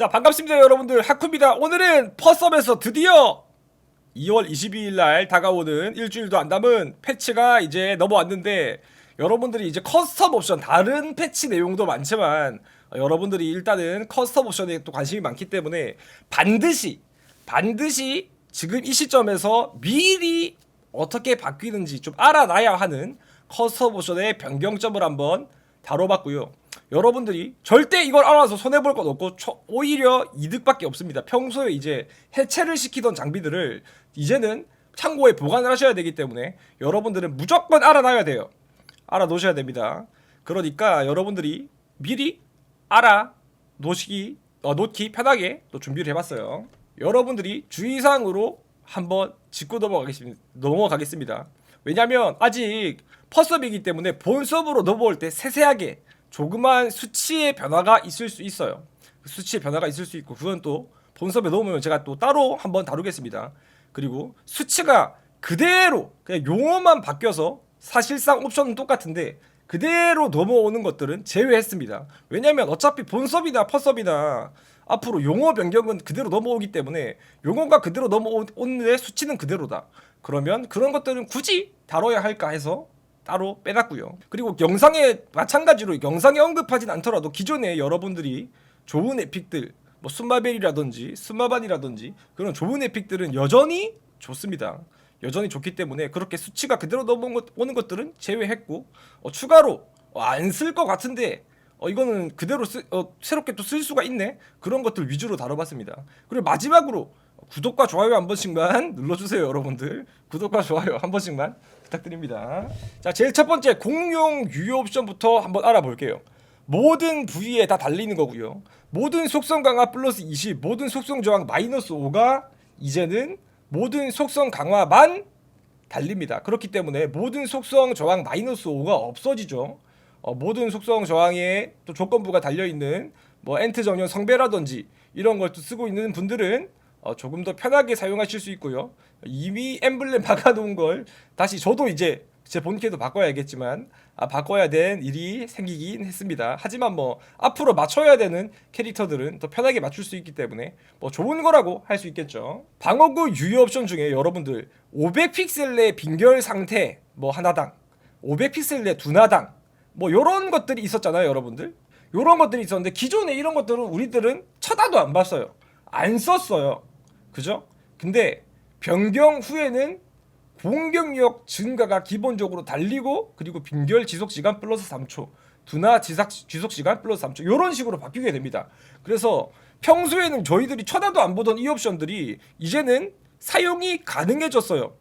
자 반갑습니다 여러분들 하쿠입니다 오늘은 퍼썸에서 드디어 2월 22일 날 다가오는 일주일도 안 남은 패치가 이제 넘어왔는데 여러분들이 이제 커스텀 옵션 다른 패치 내용도 많지만 어, 여러분들이 일단은 커스텀 옵션에 또 관심이 많기 때문에 반드시 반드시 지금 이 시점에서 미리 어떻게 바뀌는지 좀 알아놔야 하는 커스텀 옵션의 변경점을 한번 다뤄봤고요. 여러분들이 절대 이걸 알아서 손해볼 것 없고 초- 오히려 이득밖에 없습니다. 평소에 이제 해체를 시키던 장비들을 이제는 창고에 보관을 하셔야 되기 때문에 여러분들은 무조건 알아놔야 돼요. 알아놓으셔야 됩니다. 그러니까 여러분들이 미리 알아 놓으시기 어, 놓기 편하게 또 준비를 해봤어요. 여러분들이 주의사항으로 한번 짚고 넘어가겠습니다. 넘어가겠습니다. 왜냐하면 아직 퍼스업이기 때문에 본섭으로 넘어올 때 세세하게 조그만 수치의 변화가 있을 수 있어요. 그 수치의 변화가 있을 수 있고 그건 또 본섭에 넣으면 제가 또 따로 한번 다루겠습니다. 그리고 수치가 그대로 그냥 용어만 바뀌어서 사실상 옵션은 똑같은데 그대로 넘어오는 것들은 제외했습니다. 왜냐하면 어차피 본섭이나 퍼섭이나 앞으로 용어 변경은 그대로 넘어오기 때문에 용어가 그대로 넘어오는데 수치는 그대로다. 그러면 그런 것들은 굳이 다뤄야 할까 해서 따로 빼놨고요. 그리고 영상에 마찬가지로 영상에 언급하진 않더라도 기존에 여러분들이 좋은 에픽들 뭐 순마벨이라든지 순마반이라든지 그런 좋은 에픽들은 여전히 좋습니다. 여전히 좋기 때문에 그렇게 수치가 그대로 넘어오는 것들은 제외했고 어, 추가로 안쓸 것 같은데 어, 이거는 그대로 쓰, 어, 새롭게 또 쓸 수가 있네 그런 것들 위주로 다뤄봤습니다. 그리고 마지막으로 구독과 좋아요 한 번씩만 눌러주세요 여러분들 구독과 좋아요 한 번씩만 부탁드립니다. 자 제일 첫 번째 공용 유효 옵션부터 한번 알아볼게요. 모든 부위에 다 달리는 거고요. 모든 속성 강화 플러스 20, 모든 속성 저항 마이너스 5가 이제는 모든 속성 강화만 달립니다. 그렇기 때문에 모든 속성 저항 마이너스 5가 없어지죠. 어, 모든 속성 저항에 또 조건부가 달려 있는 뭐 엔트 정령 성배라든지 이런 걸또 쓰고 있는 분들은 어, 조금 더 편하게 사용하실 수 있고요. 이미 엠블렘 박아놓은 걸 다시 저도 이제 제 본캐도 바꿔야겠지만 아, 바꿔야 된 일이 생기긴 했습니다. 하지만 뭐 앞으로 맞춰야 되는 캐릭터들은 더 편하게 맞출 수 있기 때문에 뭐 좋은 거라고 할 수 있겠죠. 방어구 유효 옵션 중에 여러분들 500픽셀 내 빈결 상태 뭐 하나당 500픽셀 내 두나당 뭐 요런 것들이 있었잖아요, 여러분들. 요런 것들이 있었는데 기존에 이런 것들은 우리들은 쳐다도 안 봤어요. 안 썼어요. 그죠? 근데 변경 후에는 공격력 증가가 기본적으로 달리고 그리고 빈결 지속 시간 플러스 3초 두나 지삭 지속 시간 플러스 3초 이런 식으로 바뀌게 됩니다. 그래서 평소에는 저희들이 쳐다도 안 보던 이 옵션들이 이제는 사용이 가능해졌어요.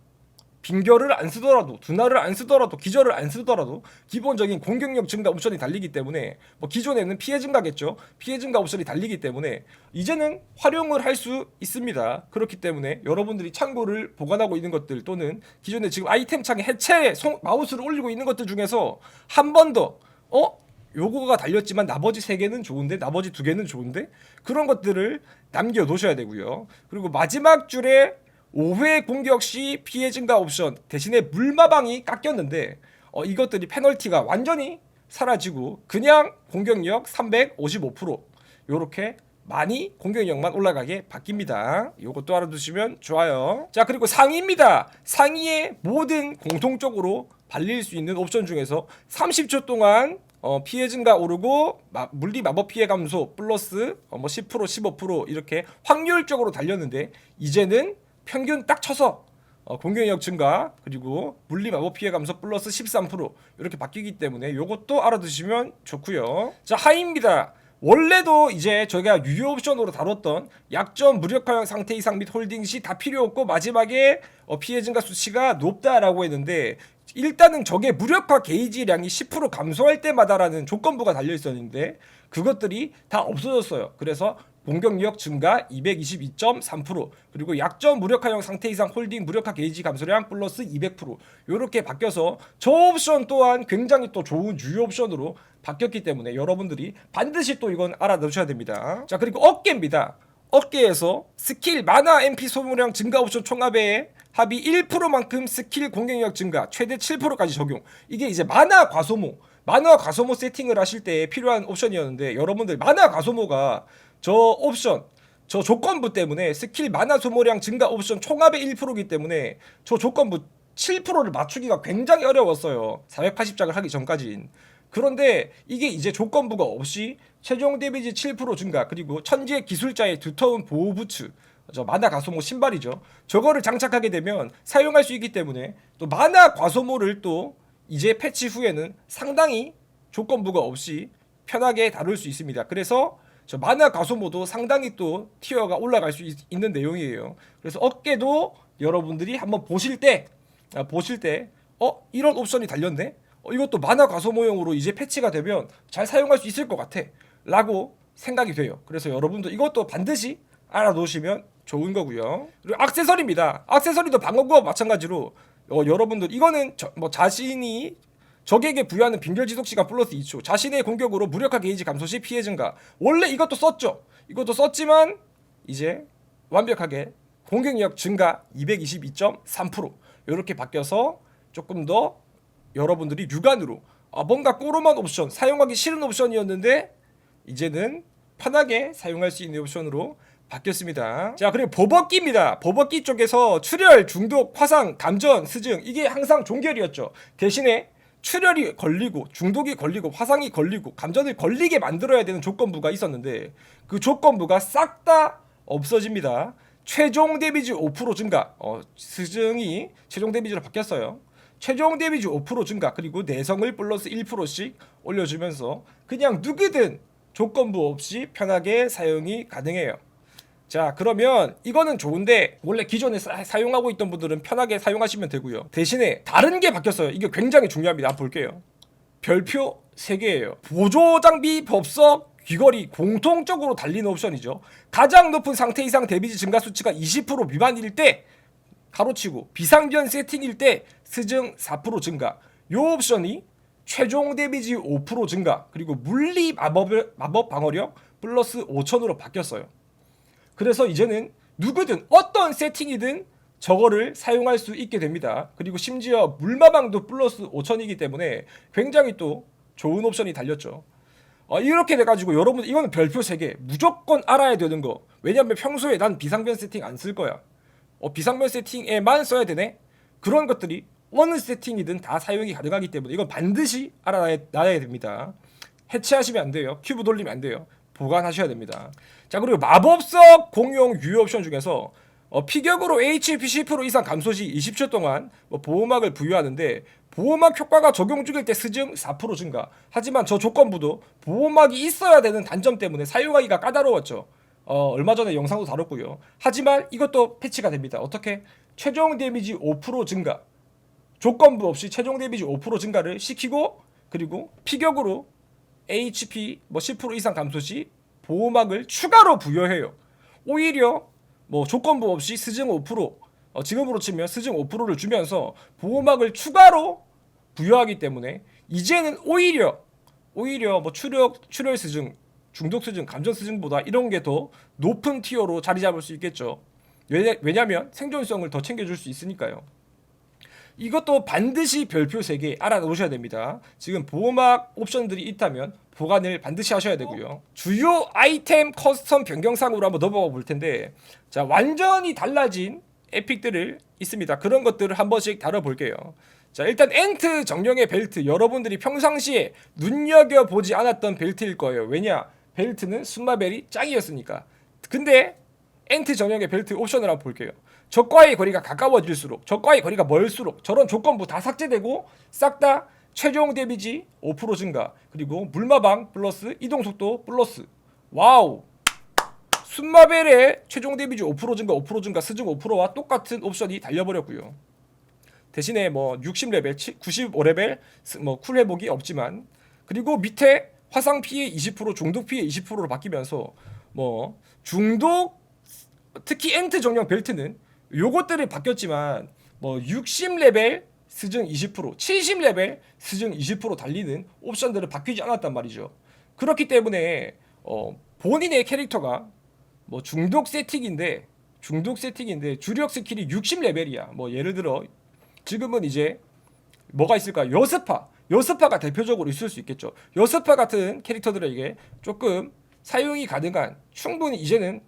빈결을 안 쓰더라도 두나를 안 쓰더라도 기절을 안 쓰더라도 기본적인 공격력 증가 옵션이 달리기 때문에 뭐 기존에는 피해 증가겠죠? 피해 증가 옵션이 달리기 때문에 이제는 활용을 할 수 있습니다. 그렇기 때문에 여러분들이 창고를 보관하고 있는 것들 또는 기존에 지금 아이템 창에 해체 송- 마우스를 올리고 있는 것들 중에서 한 번 더 어? 요거가 달렸지만 나머지 세 개는 좋은데 나머지 두 개는 좋은데 그런 것들을 남겨 놓으셔야 되고요. 그리고 마지막 줄에 5회 공격 시 피해 증가 옵션 대신에 물마방이 깎였는데 어, 이것들이 페널티가 완전히 사라지고 그냥 공격력 355% 요렇게 많이 공격력만 올라가게 바뀝니다. 요것도 알아두시면 좋아요. 자 그리고 상위입니다. 상위에 모든 공통적으로 발릴 수 있는 옵션 중에서 30초 동안 어, 피해 증가 오르고 마- 물리 마법 피해 감소 플러스 어, 뭐10% 15% 이렇게 확률적으로 달렸는데 이제는 평균 딱 쳐서 어, 공격력 증가 그리고 물리 마법 피해 감소 플러스 13% 이렇게 바뀌기 때문에 요것도 알아두시면 좋고요. 자 하이입니다. 원래도 이제 저희가 유효 옵션으로 다뤘던 약점 무력화형 상태 이상 및 홀딩 시 다 필요 없고 마지막에 어, 피해 증가 수치가 높다라고 했는데 일단은 저게 무력화 게이지량이 10% 감소할 때마다라는 조건부가 달려 있었는데 그것들이 다 없어졌어요. 그래서 공격력 증가 222.3% 그리고 약점 무력화형 상태 이상 홀딩 무력화 게이지 감소량 플러스 200% 이렇게 바뀌어서 저 옵션 또한 굉장히 또 좋은 유효 옵션으로 바뀌었기 때문에 여러분들이 반드시 또 이건 알아두셔야 됩니다. 자 그리고 어깨입니다. 어깨에서 스킬 만화 MP 소모량 증가 옵션 총합의 합이 1%만큼 스킬 공격력 증가 최대 7%까지 적용. 이게 이제 만화 과소모 만화 과소모 세팅을 하실 때 필요한 옵션이었는데 여러분들 만화 과소모가 저 옵션 저 조건부 때문에 스킬 만화 소모량 증가 옵션 총합의 1%이기 때문에 저 조건부 7%를 맞추기가 굉장히 어려웠어요. 480장을 하기 전까진. 그런데 이게 이제 조건부가 없이 최종 데미지 7% 증가 그리고 천재 기술자의 두터운 보호 부츠 저 만화 가소모 신발이죠. 저거를 장착하게 되면 사용할 수 있기 때문에 또 만화 과소모를 또 이제 패치 후에는 상당히 조건부가 없이 편하게 다룰 수 있습니다. 그래서 저 만화 가소모도 상당히 또 티어가 올라갈 수 있, 는 내용이에요. 그래서 어깨도 여러분들이 한번 보실 때 아, 보실 때 어 이런 옵션이 달렸네. 어, 이것도 만화 가소모용으로 이제 패치가 되면 잘 사용할 수 있을 것 같아.라고 생각이 돼요. 그래서 여러분도 이것도 반드시 알아놓으시면 좋은 거고요. 그리고 액세서리입니다. 액세서리도 방금과 마찬가지로 어, 여러분들 이거는 저, 뭐 자신이 적에게 부여하는 빈결 지속 시간 플러스 2초. 자신의 공격으로 무력화 게이지 감소 시 피해 증가. 원래 이것도 썼죠. 이것도 썼지만 이제 완벽하게 공격력 증가 222.3% 이렇게 바뀌어서 조금 더 여러분들이 육안으로 아, 뭔가 꼬로만 옵션 사용하기 싫은 옵션이었는데 이제는 편하게 사용할 수 있는 옵션으로 바뀌었습니다. 자 그리고 버벅기입니다. 버벅기 쪽에서 출혈, 중독, 화상, 감전, 스증 이게 항상 종결이었죠. 대신에 출혈이 걸리고 중독이 걸리고 화상이 걸리고 감전을 걸리게 만들어야 되는 조건부가 있었는데 그 조건부가 싹 다 없어집니다. 최종 데미지 5% 증가. 어, 스증이 최종 데미지로 바뀌었어요. 최종 데미지 5% 증가 그리고 내성을 플러스 1%씩 올려주면서 그냥 누구든 조건부 없이 편하게 사용이 가능해요. 자 그러면 이거는 좋은데 원래 기존에 사, 사용하고 있던 분들은 편하게 사용하시면 되고요. 대신에 다른 게 바뀌었어요. 이게 굉장히 중요합니다. 한번 볼게요. 별표 3개예요. 보조 장비 법석 귀걸이 공통적으로 달리는 옵션이죠. 가장 높은 상태 이상 데미지 증가 수치가 20% 미만일 때 가로치고 비상변 세팅일 때 스증 4% 증가. 요 옵션이 최종 데미지 5% 증가. 그리고 물리 마법, 마법 방어력 플러스 5천으로 바뀌었어요 그래서 이제는 누구든 어떤 세팅이든 저거를 사용할 수 있게 됩니다. 그리고 심지어 물마방도 플러스 5천이기 때문에 굉장히 또 좋은 옵션이 달렸죠. 어, 이렇게 돼가지고 여러분 이거는 별표 3개 무조건 알아야 되는 거. 왜냐면 평소에 난 비상변 세팅 안 쓸 거야. 어, 비상변 세팅에만 써야 되네. 그런 것들이 어느 세팅이든 다 사용이 가능하기 때문에 이건 반드시 알아놔야 됩니다. 해체하시면 안 돼요. 큐브 돌리면 안 돼요. 보관하셔야 됩니다. 자 그리고 마법석 공용 유효 옵션 중에서 어, 피격으로 HP 10% 이상 감소 시 20초 동안 뭐 보호막을 부여하는데 보호막 효과가 적용 중일 때 스증 4% 증가. 하지만 저 조건부도 보호막이 있어야 되는 단점 때문에 사용하기가 까다로웠죠. 어, 얼마 전에 영상도 다뤘고요. 하지만 이것도 패치가 됩니다. 어떻게? 최종 데미지 5% 증가. 조건부 없이 최종 데미지 5% 증가를 시키고 그리고 피격으로 HP 뭐 10% 이상 감소 시 보호막을 추가로 부여해요. 오히려 뭐 조건부 없이 스증 5% 어, 지금으로 치면 스증 5%를 주면서 보호막을 추가로 부여하기 때문에 이제는 오히려 오히려 뭐 출혈 출혈 스증, 중독 스증, 감전 스증보다 이런 게 더 높은 티어로 자리 잡을 수 있겠죠. 왜냐, 왜냐면 생존성을 더 챙겨줄 수 있으니까요. 이것도 반드시 별표 3개 알아놓으셔야 됩니다. 지금 보호막 옵션들이 있다면 보관을 반드시 하셔야 되고요. 주요 아이템 커스텀 변경상으로 한번 넘어가 볼 텐데 자 완전히 달라진 에픽들을 있습니다. 그런 것들을 한 번씩 다뤄볼게요. 자 일단 엔트 정령의 벨트 여러분들이 평상시에 눈여겨보지 않았던 벨트일 거예요. 왜냐 벨트는 순마벨이 짱이었으니까. 근데 엔트 정령의 벨트 옵션을 한번 볼게요. 적과의 거리가 가까워질수록 적과의 거리가 멀수록 저런 조건부 다 삭제되고 싹 다 최종 데미지 5% 증가 그리고 물마방 플러스 이동속도 플러스. 와우! 순마벨의 최종 데미지 5% 증가 5% 증가 스증 5%와 똑같은 옵션이 달려버렸고요. 대신에 뭐 60레벨 95레벨 뭐 쿨 회복이 없지만 그리고 밑에 화상 피해 20% 중독 피해 20%로 바뀌면서 뭐 중독 특히 엔트 정령 벨트는 요것들이 바뀌었지만 뭐 60레벨 스증 20%, 70레벨 스증 20% 달리는 옵션들은 바뀌지 않았단 말이죠. 그렇기 때문에 어, 본인의 캐릭터가 뭐 중독 세팅인데 중독 세팅인데 주력 스킬이 60레벨이야. 뭐 예를 들어 지금은 이제 뭐가 있을까? 여스파. 여스파가 대표적으로 있을 수 있겠죠. 여스파 같은 캐릭터들에게 조금 사용이 가능한 충분히 이제는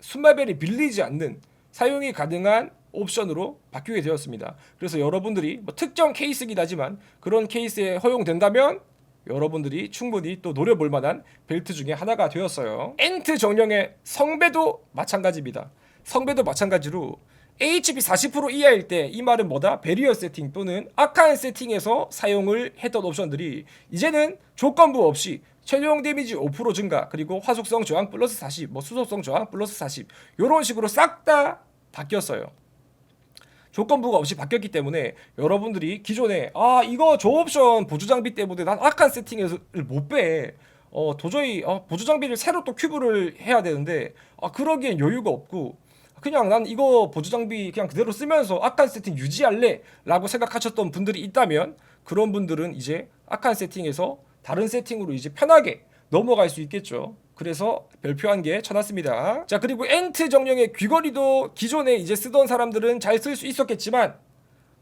순말벨이 밀리지 않는 사용이 가능한 옵션으로 바뀌게 되었습니다. 그래서 여러분들이 뭐 특정 케이스긴 하지만 그런 케이스에 허용된다면 여러분들이 충분히 또 노려볼 만한 벨트 중에 하나가 되었어요. 엔트 정령의 성배도 마찬가지입니다. 성배도 마찬가지로 HP 40% 이하일 때 이 말은 뭐다? 베리어 세팅 또는 아카한 세팅에서 사용을 했던 옵션들이 이제는 조건부 없이 최종 데미지 5% 증가 그리고 화속성 저항 플러스 40, 뭐 수속성 저항 플러스 40 이런 식으로 싹 다 바뀌었어요. 조건부가 없이 바뀌었기 때문에 여러분들이 기존에 아 이거 저 옵션 보조 장비 때문에 난 악한 세팅을 못 빼. 어 도저히 어, 보조 장비를 새로 또 큐브를 해야 되는데 아 그러기엔 여유가 없고 그냥 난 이거 보조 장비 그냥 그대로 쓰면서 악한 세팅 유지할래라고 생각하셨던 분들이 있다면 그런 분들은 이제 악한 세팅에서 다른 세팅으로 이제 편하게 넘어갈 수 있겠죠. 그래서 별표한 게 쳐놨습니다. 자 그리고 엔트 정령의 귀걸이도 기존에 이제 쓰던 사람들은 잘 쓸 수 있었겠지만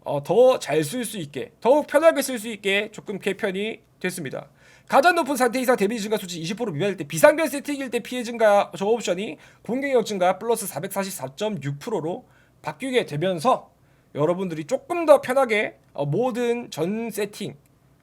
어, 더 잘 쓸 수 있게 더욱 편하게 쓸 수 있게 조금 개편이 됐습니다. 가장 높은 상태 이상 데미지 증가 수치 20% 미만일 때 비상변 세팅일 때 피해 증가 저 옵션이 공격력 증가 플러스 444.6%로 바뀌게 되면서 여러분들이 조금 더 편하게 어, 모든 전 세팅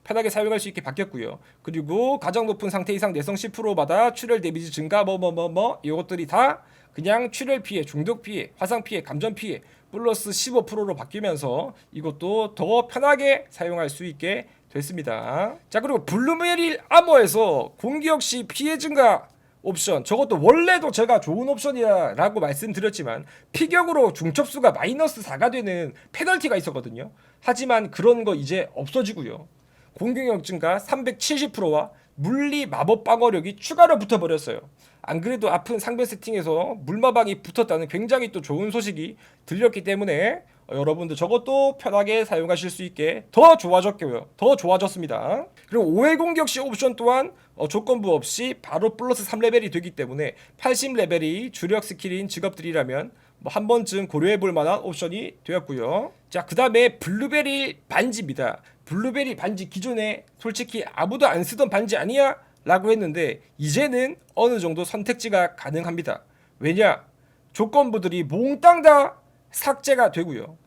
편하게 사용할 수 있게 바뀌었고요. 그리고 가장 높은 상태 이상 내성 10%마다 출혈 데미지 증가 뭐뭐 뭐 뭐 이것들이 다 그냥 출혈 피해, 중독 피해, 화상 피해, 감전 피해 플러스 15%로 바뀌면서 이것도 더 편하게 사용할 수 있게 됐습니다. 자 그리고 블루메릴 아머에서 공격 시 피해 증가 옵션 저것도 원래도 제가 좋은 옵션이라고 말씀드렸지만 피격으로 중첩수가 마이너스 4가 되는 페널티가 있었거든요. 하지만 그런 거 이제 없어지고요. 공격력 증가 370%와 물리 마법 방어력이 추가로 붙어버렸어요. 안 그래도 아픈 상변 세팅에서 물마방이 붙었다는 굉장히 또 좋은 소식이 들렸기 때문에 어, 여러분들 저것도 편하게 사용하실 수 있게 더 좋아졌고요. 더 좋아졌습니다. 그리고 5회 공격 시 옵션 또한 어, 조건부 없이 바로 플러스 3레벨이 되기 때문에 80레벨이 주력 스킬인 직업들이라면 뭐 한 번쯤 고려해 볼 만한 옵션이 되었고요. 자, 그 다음에 블루베리 반지입니다. 블루베리 반지 기존에 솔직히 아무도 안 쓰던 반지 아니야? 라고 했는데 이제는 어느 정도 선택지가 가능합니다. 왜냐? 조건부들이 몽땅 다 삭제가 되고요.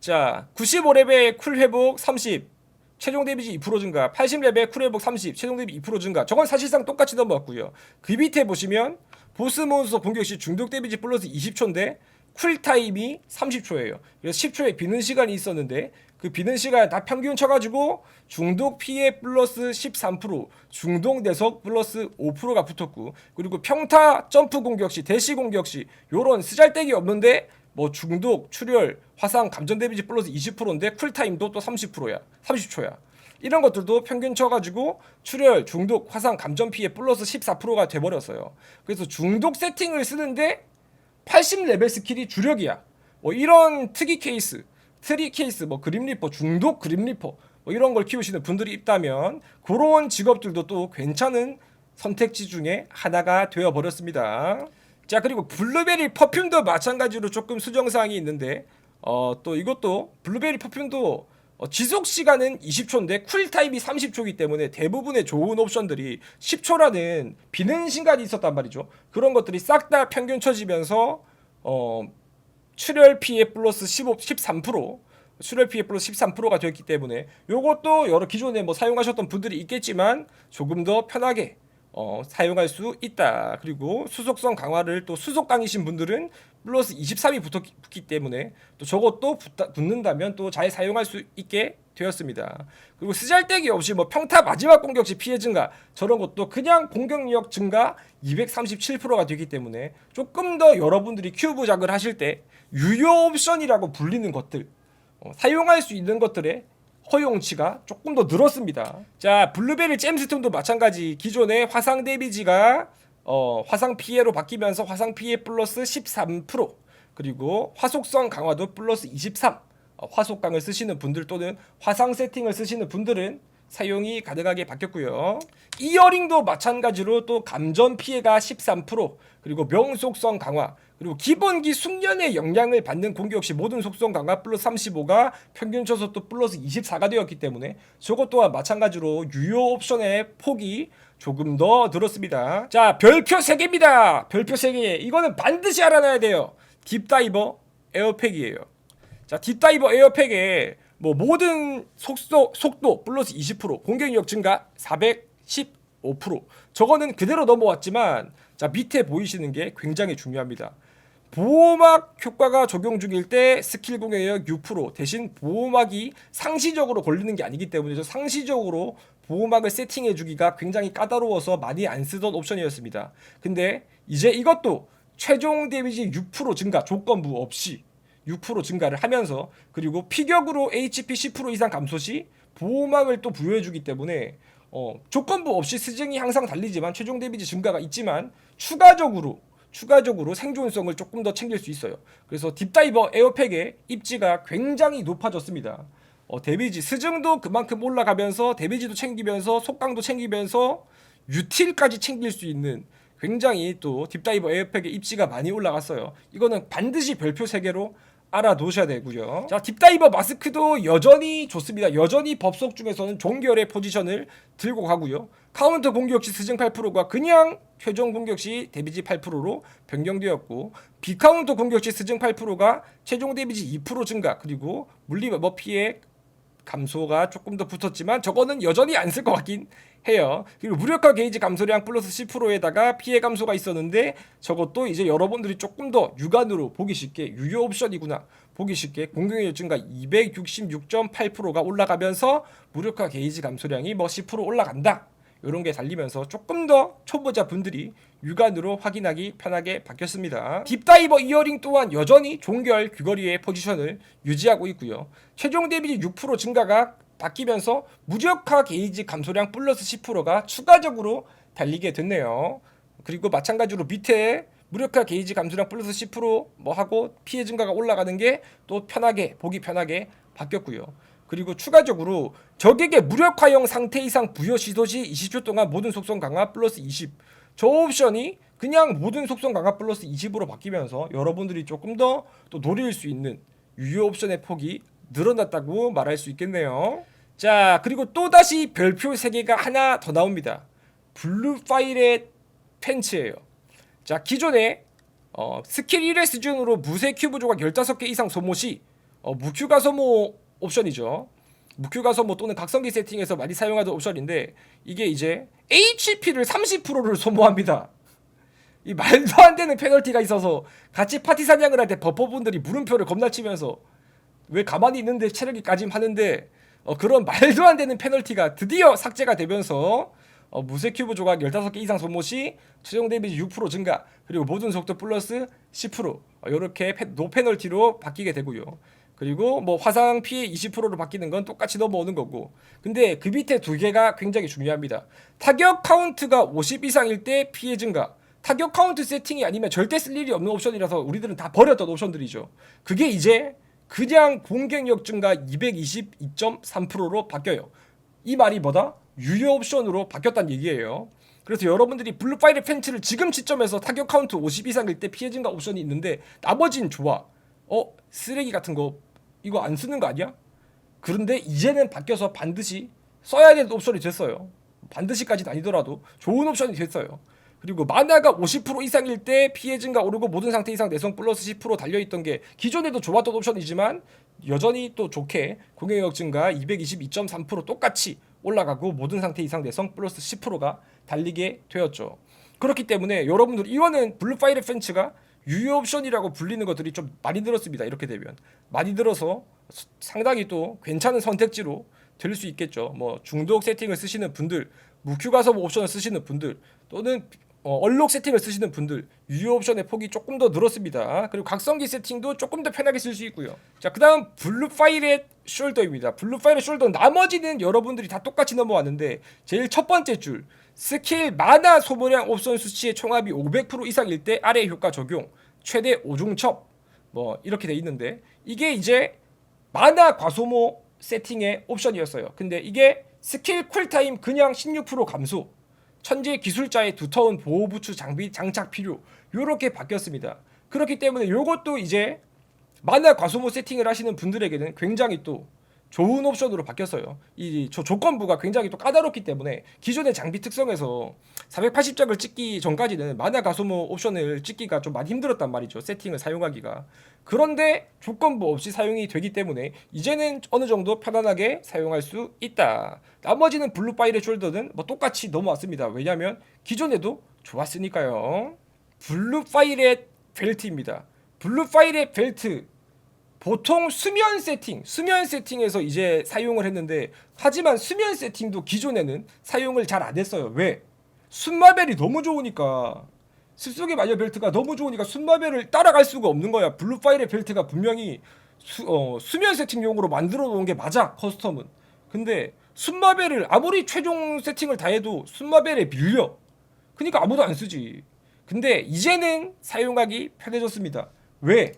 자, 95레벨 쿨 회복 30, 최종 데미지 2% 증가, 80레벨 쿨 회복 30, 최종 데미지 2% 증가. 저건 사실상 똑같이 넘어갔고요. 그 밑에 보시면 보스 몬스터 공격 시 중독 데미지 플러스 20초인데 쿨 타임이 30초예요. 그래서 10초의 비는 시간이 있었는데 그 비는 시간 다 평균 쳐가지고 중독 피해 플러스 13%, 중독 내석 플러스 5%가 붙었고 그리고 평타 점프 공격 시 대시 공격 시 요런 쓰잘데기 없는데 뭐 중독, 출혈, 화상, 감전 데미지 플러스 20%인데 쿨타임도 또 30%야. 30초야. 이런 것들도 평균 쳐가지고 출혈, 중독, 화상, 감전 피해 플러스 14%가 돼버렸어요. 그래서 중독 세팅을 쓰는데 80레벨 스킬이 주력이야. 뭐 이런 특이 케이스, 트리 케이스, 뭐 그림리퍼, 중독 그림리퍼 뭐 이런 걸 키우시는 분들이 있다면 그런 직업들도 또 괜찮은 선택지 중에 하나가 되어 버렸습니다. 자 그리고 블루베리 퍼퓸도 마찬가지로 조금 수정사항이 있는데 어 또 이것도 블루베리 퍼퓸도 어, 지속 시간은 20초인데 쿨타임이 30초이기 때문에 대부분의 좋은 옵션들이 10초라는 비는 시간이 있었단 말이죠. 그런 것들이 싹 다 평균 쳐지면서 어 출혈 피해 플러스 15, 13% 출혈 피해 플러스 13%가 되었기 때문에 요것도 여러 기존에 뭐 사용하셨던 분들이 있겠지만 조금 더 편하게 어, 사용할 수 있다. 그리고 수속성 강화를 또 수속 강이신 분들은 플러스 23이 붙었기, 때문에 또 저것도 붙다, 붙는다면 또 잘 사용할 수 있게 되었습니다. 그리고 쓰잘데기 없이 뭐 평타 마지막 공격 시 피해 증가 저런 것도 그냥 공격력 증가 237%가 되기 때문에 조금 더 여러분들이 큐브 작을 하실 때 유효 옵션이라고 불리는 것들 어, 사용할 수 있는 것들의 허용치가 조금 더 늘었습니다. 자, 블루베리 잼스톤도 마찬가지. 기존의 화상 데미지가 어, 화상 피해로 바뀌면서 화상 피해 플러스 13% 그리고 화속성 강화도 플러스 23. 어, 화속강을 쓰시는 분들 또는 화상 세팅을 쓰시는 분들은 사용이 가능하게 바뀌었고요. 이어링도 마찬가지로 또 감전 피해가 13% 그리고 명속성 강화 그리고 기본기 숙련의 영향을 받는 공격 시 모든 속성 강화 플러스 35가 평균 또 플러스 24가 되었기 때문에 저것 또한 마찬가지로 유효 옵션의 폭이 조금 더 늘었습니다. 자, 별표 3개입니다. 별표 3개. 이거는 반드시 알아놔야 돼요. 딥다이버 에어팩이에요. 자, 딥다이버 에어팩에 뭐 모든 속도 속도 플러스 20%, 공격력 증가 415%. 저거는 그대로 넘어왔지만 자, 밑에 보이시는 게 굉장히 중요합니다. 보호막 효과가 적용 중일 때 스킬 공격력 6% 대신 보호막이 상시적으로 걸리는 게 아니기 때문에 저 상시적으로 보호막을 세팅해 주기가 굉장히 까다로워서 많이 안 쓰던 옵션이었습니다. 근데 이제 이것도 최종 데미지 6% 증가 조건부 없이 6% 증가를 하면서 그리고 피격으로 HP 10% 이상 감소 시 보호막을 또 부여해 주기 때문에 어, 조건부 없이 스증이 항상 달리지만 최종 데미지 증가가 있지만 추가적으로 추가적으로 생존성을 조금 더 챙길 수 있어요. 그래서 딥다이버 에어팩의 입지가 굉장히 높아졌습니다. 어, 데미지 스증도 그만큼 올라가면서 데미지도 챙기면서 속강도 챙기면서 유틸까지 챙길 수 있는 굉장히 또 딥다이버 에어팩의 입지가 많이 올라갔어요. 이거는 반드시 별표 3개로 알아두셔야 되고요. 자, 딥다이버 마스크도 여전히 좋습니다. 여전히 법석 중에서는 종결의 포지션을 들고 가고요. 카운터 공격 시 스증 8%가 그냥 최종 공격 시 데미지 8%로 변경되었고 비카운터 공격 시 스증 8%가 최종 데미지 2% 증가 그리고 물리 뭐 피해 감소가 조금 더 붙었지만 저거는 여전히 안 쓸 것 같긴 해요. 그리고 무력화 게이지 감소량 플러스 10%에다가 피해 감소가 있었는데 저것도 이제 여러분들이 조금 더 육안으로 보기 쉽게 유효 옵션이구나 보기 쉽게 공격력 증가 266.8%가 올라가면서 무력화 게이지 감소량이 뭐 10% 올라간다. 이런 게 달리면서 조금 더 초보자 분들이 육안으로 확인하기 편하게 바뀌었습니다. 딥다이버 이어링 또한 여전히 종결 귀걸이의 포지션을 유지하고 있고요. 최종 데미지 6% 증가가 바뀌면서 무력화 게이지 감소량 플러스 10%가 추가적으로 달리게 됐네요. 그리고 마찬가지로 밑에 무력화 게이지 감소량 플러스 10%뭐 하고 피해 증가가 올라가는 게 또 편하게 보기 편하게 바뀌었고요. 그리고 추가적으로 적에게 무력화형 상태 이상 부여 시도 시 20초 동안 모든 속성 강화 플러스 20. 저 옵션이 그냥 모든 속성 강화 플러스 20으로 바뀌면서 여러분들이 조금 더 또 노릴 수 있는 유효 옵션의 폭이 늘어났다고 말할 수 있겠네요. 자, 그리고 또다시 별표 3개가 하나 더 나옵니다. 블루 파일의 팬츠예요. 자, 기존에 어, 스킬 1회 수준으로 무쇠 큐브 조각 15개 이상 소모 시 어, 무큐가 소모 옵션이죠. 무큐가 소모 또는 각성기 세팅에서 많이 사용하던 옵션인데 이게 이제 HP를 30%를 소모합니다. 이 말도 안 되는 페널티가 있어서 같이 파티 사냥을 할 때 버퍼분들이 물음표를 겁나 치면서 왜 가만히 있는데 체력이 까짐 하는데 어, 그런 말도 안 되는 페널티가 드디어 삭제가 되면서 어, 무쇠 큐브 조각 15개 이상 소모 시 최종 데미지 6% 증가 그리고 모든 속도 플러스 10% 어, 이렇게 노 페널티로 바뀌게 되고요. 그리고 뭐 화상 피해 20%로 바뀌는 건 똑같이 넘어오는 거고. 근데 그 밑에 두 개가 굉장히 중요합니다. 타격 카운트가 50 이상일 때 피해 증가. 타격 카운트 세팅이 아니면 절대 쓸 일이 없는 옵션이라서 우리들은 다 버렸던 옵션들이죠. 그게 이제 그냥 공격력 증가 222.3%로 바뀌어요. 이 말이 뭐다? 유효 옵션으로 바뀌었다는 얘기예요. 그래서 여러분들이 블루파이르 팬츠를 지금 시점에서 타격 카운트 50 이상일 때 피해 증가 옵션이 있는데 나머진 좋아. 어? 쓰레기 같은 거 이거 안 쓰는 거 아니야? 그런데 이제는 바뀌어서 반드시 써야 되는 옵션이 됐어요. 반드시까지는 아니더라도 좋은 옵션이 됐어요. 그리고 만화가 50% 이상일 때 피해 증가 오르고 모든 상태 이상 내성 플러스 10% 달려있던 게 기존에도 좋았던 옵션이지만 여전히 또 좋게 공격력 증가 222.3% 똑같이 올라가고 모든 상태 이상 내성 플러스 10%가 달리게 되었죠. 그렇기 때문에 여러분들 이거는 블루파이르 팬츠가 유효 옵션이라고 불리는 것들이 좀 많이 늘었습니다. 이렇게 되면 많이 늘어서 상당히 또 괜찮은 선택지로 될 수 있겠죠. 뭐 중독 세팅을 쓰시는 분들, 무큐 가서 옵션을 쓰시는 분들 또는 어, 얼록 세팅을 쓰시는 분들 유효 옵션의 폭이 조금 더 늘었습니다. 그리고 각성기 세팅도 조금 더 편하게 쓸 수 있고요. 자, 그다음 블루 파일의 숄더입니다. 블루 파일의 숄더 나머지는 여러분들이 다 똑같이 넘어왔는데 제일 첫 번째 줄 스킬 마나 소모량 옵션 수치의 총합이 500% 이상일 때 아래 효과 적용 최대 5중첩 뭐 이렇게 돼 있는데 이게 이제 마나 과소모 세팅의 옵션이었어요. 근데 이게 스킬 쿨타임 그냥 16% 감소 천재 기술자의 두터운 보호 부츠 장비 장착 필요 요렇게 바뀌었습니다. 그렇기 때문에 요것도 이제 만화 과소모 세팅을 하시는 분들에게는 굉장히 또 좋은 옵션으로 바뀌었어요. 이 조- 조건부가 굉장히 또 까다롭기 때문에 기존의 장비 특성에서 480장을 찍기 전까지는 만화 가소모 옵션을 찍기가 좀 많이 힘들었단 말이죠. 세팅을 사용하기가. 그런데 조건부 없이 사용이 되기 때문에 이제는 어느 정도 편안하게 사용할 수 있다. 나머지는 블루 파일의 숄더는 뭐 똑같이 넘어왔습니다. 왜냐하면 기존에도 좋았으니까요. 블루 파일의 벨트입니다. 블루 파일의 벨트 보통 수면 세팅, 수면 세팅에서 이제 사용을 했는데 하지만 수면 세팅도 기존에는 사용을 잘 안 했어요. 왜? 순마벨이 너무 좋으니까 습속의 마녀 벨트가 너무 좋으니까 순마벨을 따라갈 수가 없는 거야. 블루 파일의 벨트가 분명히 수, 어, 수면 세팅용으로 만들어 놓은 게 맞아 커스텀은. 근데 순마벨을 아무리 최종 세팅을 다 해도 순마벨에 밀려. 그러니까 아무도 안 쓰지. 근데 이제는 사용하기 편해졌습니다. 왜?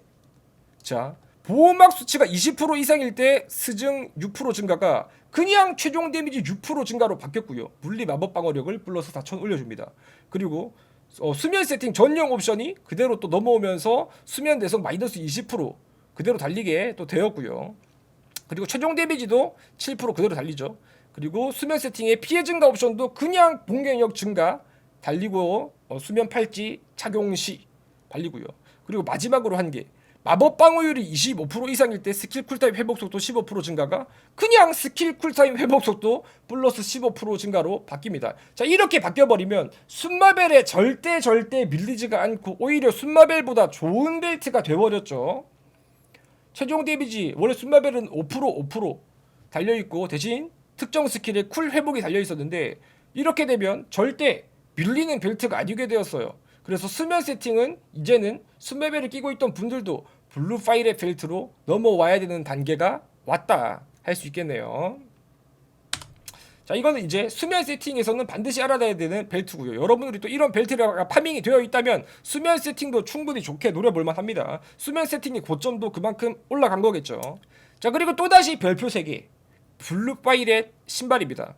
자, 보호막 수치가 20% 이상일 때 스증 6% 증가가 그냥 최종 데미지 6% 증가로 바뀌었고요. 물리 마법 방어력을 플러스 4천 올려줍니다. 그리고 어, 수면 세팅 전용 옵션이 그대로 또 넘어오면서 수면 대성 마이너스 20% 그대로 달리게 또 되었고요. 그리고 최종 데미지도 7% 그대로 달리죠. 그리고 수면 세팅의 피해 증가 옵션도 그냥 공격력 증가 달리고 어, 수면 팔찌 착용 시 달리고요. 그리고 마지막으로 한 게 마법 방어율이 25% 이상일 때 스킬 쿨타임 회복 속도 15% 증가가 그냥 스킬 쿨타임 회복 속도 플러스 15% 증가로 바뀝니다. 자 이렇게 바뀌어버리면 순마벨에 절대 절대 밀리지가 않고 오히려 순마벨보다 좋은 벨트가 돼버렸죠. 최종 데미지 원래 순마벨은 5% 5% 달려 있고 대신 특정 스킬에 쿨 회복이 달려 있었는데 이렇게 되면 절대 밀리는 벨트가 아니게 되었어요. 그래서 수면 세팅은 이제는 순마벨을 끼고 있던 분들도 블루 파일의 벨트로 넘어와야 되는 단계가 왔다 할 수 있겠네요. 자 이거는 이제 수면 세팅에서는 반드시 알아둬야 되는 벨트고요. 여러분들이 또 이런 벨트가 파밍이 되어 있다면 수면 세팅도 충분히 좋게 노려볼 만 합니다. 수면 세팅의 고점도 그만큼 올라간 거겠죠. 자 그리고 또다시 별표 3개 블루 파일의 신발입니다.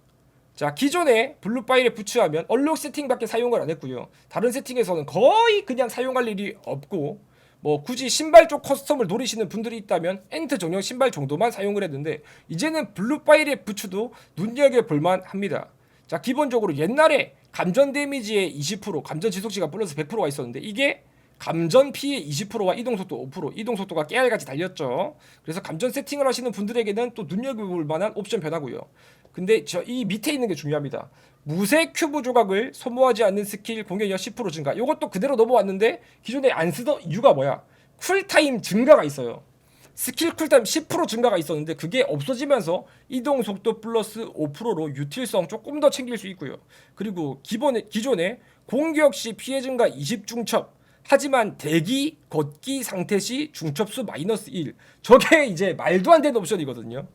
자 기존에 블루 파일에 부츠하면 얼룩 세팅밖에 사용을 안 했고요. 다른 세팅에서는 거의 그냥 사용할 일이 없고 뭐 굳이 신발 쪽 커스텀을 노리시는 분들이 있다면 엔트 전용 신발 정도만 사용을 했는데 이제는 블루 파일의 부츠도 눈여겨 볼만 합니다. 자 기본적으로 옛날에 감전 데미지의 20% 감전 지속 시간 플러스 100%가 있었는데 이게 감전 피해 20%와 이동 속도 5% 이동 속도가 깨알같이 달렸죠. 그래서 감전 세팅을 하시는 분들에게는 또 눈여겨볼 만한 옵션 변화고요. 근데 저 이 밑에 있는 게 중요합니다. 무쇠 큐브 조각을 소모하지 않는 스킬 공격력 10% 증가. 이것도 그대로 넘어왔는데 기존에 안 쓰던 이유가 뭐야? 쿨타임 증가가 있어요. 스킬 쿨타임 10% 증가가 있었는데 그게 없어지면서 이동 속도 플러스 5%로 유틸성 조금 더 챙길 수 있고요. 그리고 기본에 기존에 공격 시 피해 증가 20 중첩 하지만 대기 걷기 상태 시 중첩수 마이너스 1 저게 이제 말도 안 되는 옵션이거든요.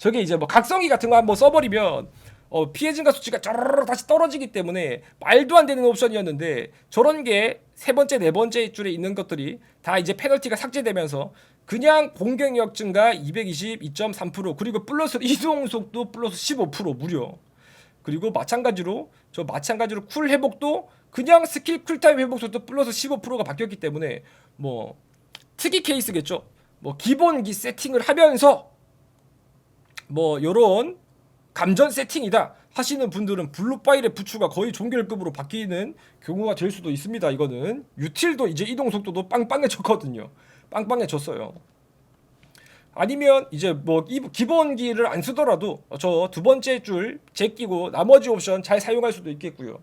저게 이제 뭐 각성기 같은 거 한번 써버리면 어, 피해 증가 수치가 쩌르르 다시 떨어지기 때문에 말도 안 되는 옵션이었는데 저런 게 세 번째 네 번째 줄에 있는 것들이 다 이제 페널티가 삭제되면서 그냥 공격력 증가 222.3% 그리고 플러스 이동 속도 플러스 15% 무려 그리고 마찬가지로 저 마찬가지로 쿨 회복도 그냥 스킬 쿨타임 회복 속도 플러스 15%가 바뀌었기 때문에 뭐 특이 케이스겠죠. 뭐 기본기 세팅을 하면서 뭐 요런 감전 세팅이다 하시는 분들은 블루 파일의 부츠가 거의 종결급으로 바뀌는 경우가 될 수도 있습니다. 이거는 유틸도 이제 이동 속도도 빵빵해졌거든요. 빵빵해졌어요. 아니면 이제 뭐이 기본기를 안 쓰더라도 저 두 번째 줄 제끼고 나머지 옵션 잘 사용할 수도 있겠고요.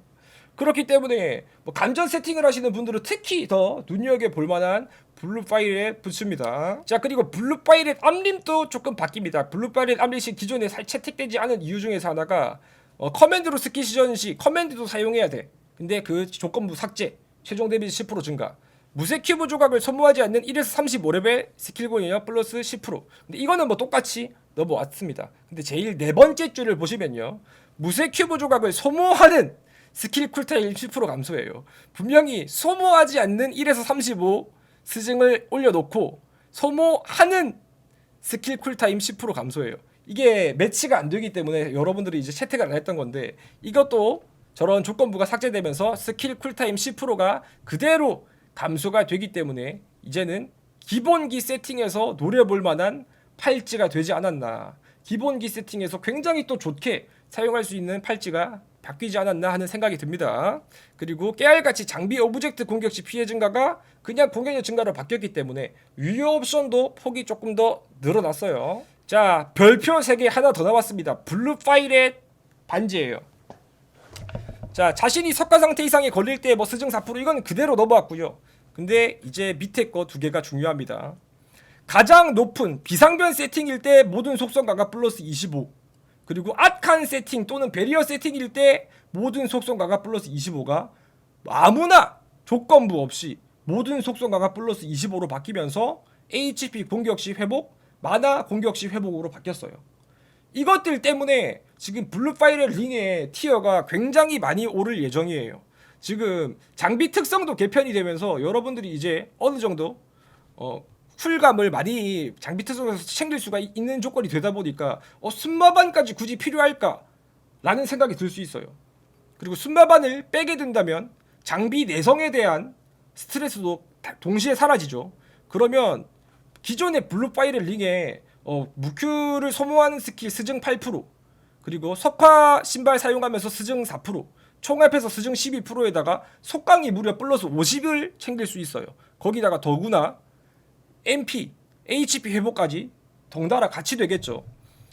그렇기 때문에 뭐 감전 세팅을 하시는 분들은 특히 더 눈여겨 볼 만한 블루 파일의 부츠입니다. 자 그리고 블루 파일의 암림도 조금 바뀝니다. 블루 파일의 암림이 기존에 살 채택되지 않은 이유 중에서 하나가 어, 커맨드로 스킬 시전 시 커맨드도 사용해야 돼. 근데 그 조건부 삭제, 최종 데미지 10% 증가. 무쇠 큐브 조각을 소모하지 않는 1에서 35레벨 스킬 공격력 플러스 10%. 근데 이거는 뭐 똑같이 넘어왔습니다. 근데 제일 네 번째 줄을 보시면요. 무쇠 큐브 조각을 소모하는 스킬 쿨타임 10% 감소해요. 분명히 소모하지 않는 1에서 35 스증을 올려놓고 소모하는 스킬 쿨타임 10% 감소해요. 이게 매치가 안 되기 때문에 여러분들이 이제 채택을 안 했던 건데 이것도 저런 조건부가 삭제되면서 스킬 쿨타임 10%가 그대로 감소가 되기 때문에 이제는 기본기 세팅에서 노려볼 만한 팔찌가 되지 않았나. 기본기 세팅에서 굉장히 또 좋게 사용할 수 있는 팔찌가 바뀌지 않았나 하는 생각이 듭니다. 그리고 깨알같이 장비 오브젝트 공격 시 피해 증가가 그냥 공격력 증가로 바뀌었기 때문에 유효 옵션도 폭이 조금 더 늘어났어요. 자 별표 3개 하나 더 나왔습니다. 블루 파일의 반지예요. 자 자신이 석가 상태 이상에 걸릴 때 뭐 스증 4% 이건 그대로 넘어왔고요. 근데 이제 밑에 거 두 개가 중요합니다. 가장 높은 비상변 세팅일 때 모든 속성 강화 플러스 25 그리고 악한 세팅 또는 베리어 세팅일 때 모든 속성 강화 플러스 25가 아무나 조건부 없이 모든 속성 강화 플러스 25로 바뀌면서 HP 공격 시 회복, 마나 공격 시 회복으로 바뀌었어요. 이것들 때문에 지금 블루파이어 링의 티어가 굉장히 많이 오를 예정이에요. 지금 장비 특성도 개편이 되면서 여러분들이 이제 어느 정도 어, 쿨감을 많이 장비 특성에서 챙길 수가 이- 있는 조건이 되다 보니까 어, 순마반까지 굳이 필요할까? 라는 생각이 들 수 있어요. 그리고 순마반을 빼게 된다면 장비 내성에 대한 스트레스도 다- 동시에 사라지죠. 그러면 기존의 블루파이어 링에 어, 무큐를 소모하는 스킬 스증 8% 그리고 석화 신발 사용하면서 스증 4% 총합해서 스증 12%에다가 속강이 무려 플러스 50을 챙길 수 있어요. 거기다가 더구나 MP, HP 회복까지 덩달아 같이 되겠죠.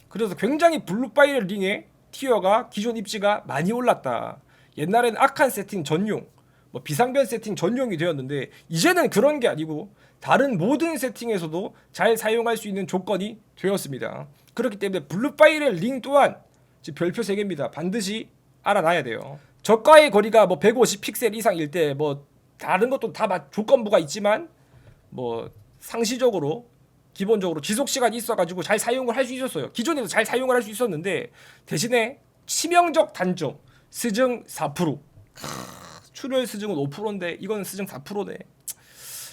그래서 굉장히 블루파이어 링의 티어가 기존 입지가 많이 올랐다. 옛날에는 악한 세팅 전용, 뭐 비상변 세팅 전용이 되었는데 이제는 그런 게 아니고 다른 모든 세팅에서도 잘 사용할 수 있는 조건이 되었습니다. 그렇기 때문에 블루파이어 링 또한 별표 3개입니다. 반드시 알아놔야 돼요. 저가의 거리가 뭐 150 픽셀 이상일 때 뭐 다른 것도 다 마- 조건부가 있지만 뭐 상시적으로 기본적으로 지속 시간이 있어가지고 잘 사용을 할 수 있었어요. 기존에도 잘 사용을 할 수 있었는데 대신에 치명적 단점 스증 4% 크, 출혈 스증은 5%인데 이건 스증 4%네.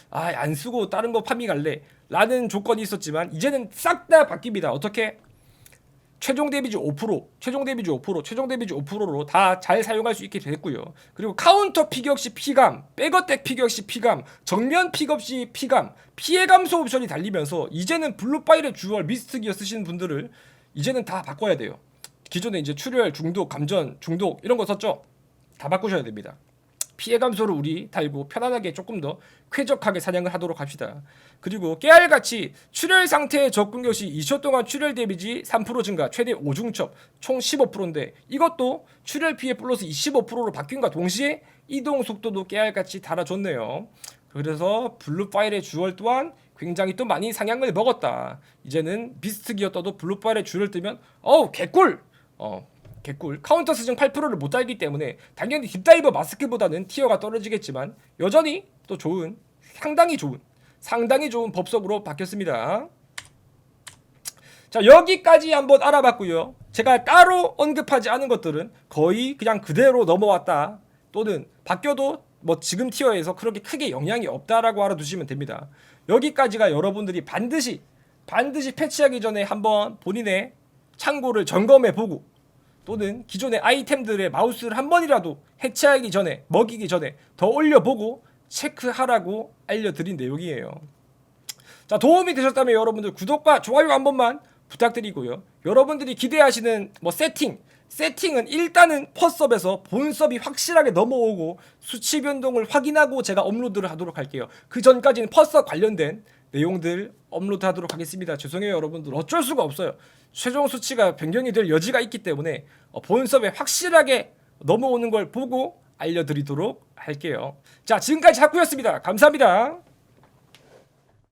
아안 쓰고 다른 거 파밍 할래 라는 조건이 있었지만 이제는 싹 다 바뀝니다. 어떻게? 최종 데미지 5%, 최종 데미지 5%, 최종 데미지 5%로 다 잘 사용할 수 있게 됐고요. 그리고 카운터 피격 시 피감, 백어택 피격 시 피감, 정면 픽업 시 피감, 피해 감소 옵션이 달리면서 이제는 블루파일의 주얼 미스트 기어 쓰시는 분들을 이제는 다 바꿔야 돼요. 기존에 이제 출혈, 중독, 감전, 중독 이런 거 썼죠? 다 바꾸셔야 됩니다. 피해 감소를 우리 달고 편안하게 조금 더 쾌적하게 사냥을 하도록 합시다. 그리고 깨알같이 출혈 상태에 접근격 시 2초 동안 출혈 데미지 3% 증가, 최대 5중첩, 총 15%인데 이것도 출혈 피해 플러스 25%로 바뀐과 동시에 이동 속도도 깨알같이 달아줬네요. 그래서 블루 파일의 주얼 또한 굉장히 또 많이 상향을 먹었다. 이제는 비스트 기어 떠도 블루 파일의 주얼 뜨면 어우 개꿀! 어 개꿀 카운터 스증 8%를 못 달기 때문에 당연히 딥다이버 마스크보다는 티어가 떨어지겠지만 여전히 또 좋은 상당히 좋은 상당히 좋은 법석으로 바뀌었습니다. 자 여기까지 한번 알아봤고요. 제가 따로 언급하지 않은 것들은 거의 그냥 그대로 넘어왔다 또는 바뀌어도 뭐 지금 티어에서 그렇게 크게 영향이 없다라고 알아두시면 됩니다. 여기까지가 여러분들이 반드시 반드시 패치하기 전에 한번 본인의 창고를 점검해 보고 또는 기존의 아이템들의 마우스를 한 번이라도 해체하기 전에 먹이기 전에 더 올려보고 체크하라고 알려드린 내용이에요. 자 도움이 되셨다면 여러분들 구독과 좋아요 한 번만 부탁드리고요. 여러분들이 기대하시는 뭐 세팅 세팅은 일단은 퍼섭에서 본섭이 확실하게 넘어오고 수치 변동을 확인하고 제가 업로드를 하도록 할게요. 그 전까지는 퍼섭 관련된 내용들 업로드하도록 하겠습니다. 죄송해요 여러분들 어쩔 수가 없어요. 최종 수치가 변경이 될 여지가 있기 때문에 어, 본섭에 확실하게 넘어오는 걸 보고 알려드리도록 할게요. 자 지금까지 자꾸였습니다. 감사합니다.